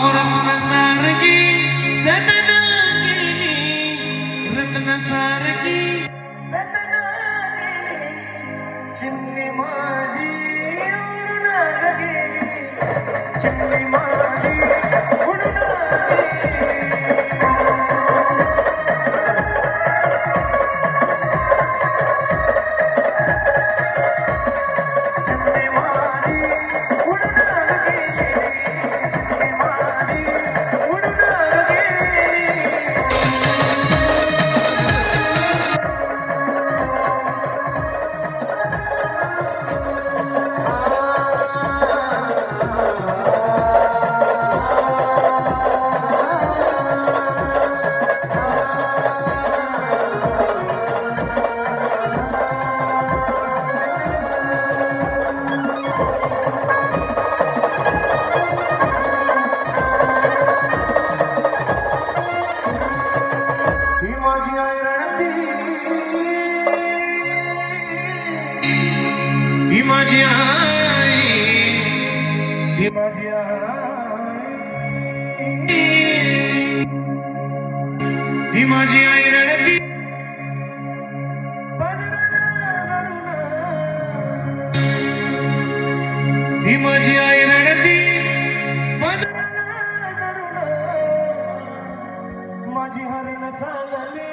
औरत सारखी जतन केली रत्न सारखी जतन केली चिमणी माझी उडून गेली चिमणी माझी आई ही माझी आई. ही माझी आई रडती. ही माझी आई रडती. माझी हरण चालली